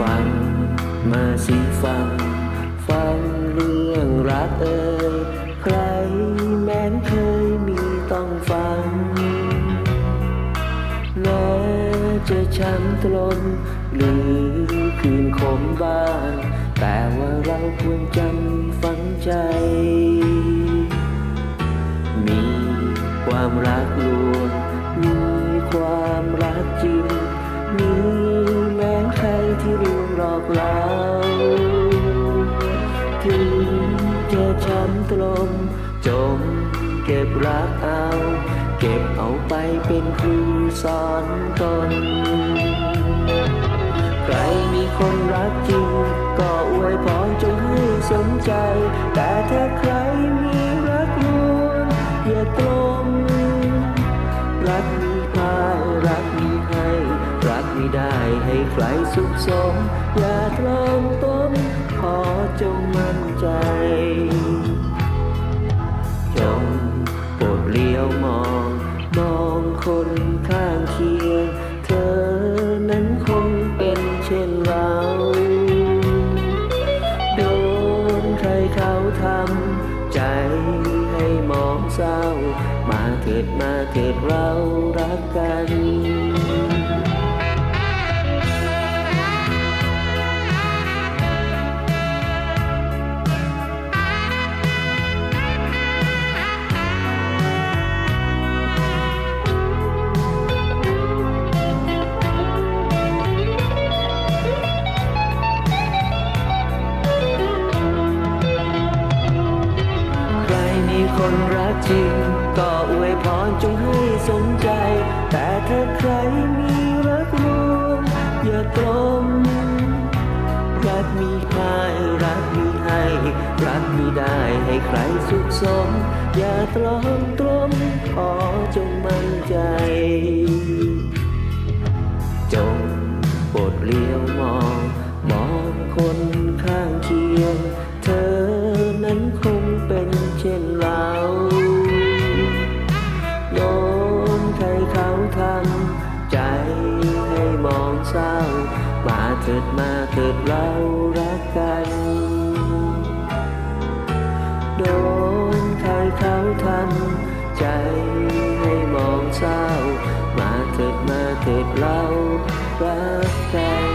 ฟังมาสิฟัง ฟังเรื่องรักเอ่ยใครแม้นเคยมีต้องฟังแม้จะช้ำตรนหรือคืนขมบ้าง แต่ว่าเราควรจำฟังใจ มีความรักลวนมีความรักจริง ล่าถึงจะช้ำตรมจมเก็บรักเอา เก็บเอาไปเป็นครูสอนตน ใครมีคนรักจริง ก็อวยพรจงให้สมใจ แต่ถ้าใคร ได้ให้ใครสุขสม อย่าตรอมต้นขอจงมั่นใจจงโปรดเลี้ยวมอง มองคนข้างเคียง เธอนั้นคงเป็นเช่นเราโดนใครเขาทำใจให้มองเศร้า มาเถิดมาเถิดเรารักกัน คนรักจริง ก็อวยพรจงให้สมใจ แต่ถ้าใครมีรักลวงอย่ากลม รักมีพายรักมีให้ รักมีได้ให้ใครสุขสม อย่าตรอมตรม เรารักกัน โดนใครเขาทำใจให้มองเศร้า มาเถิดมาเถิดเรารักกัน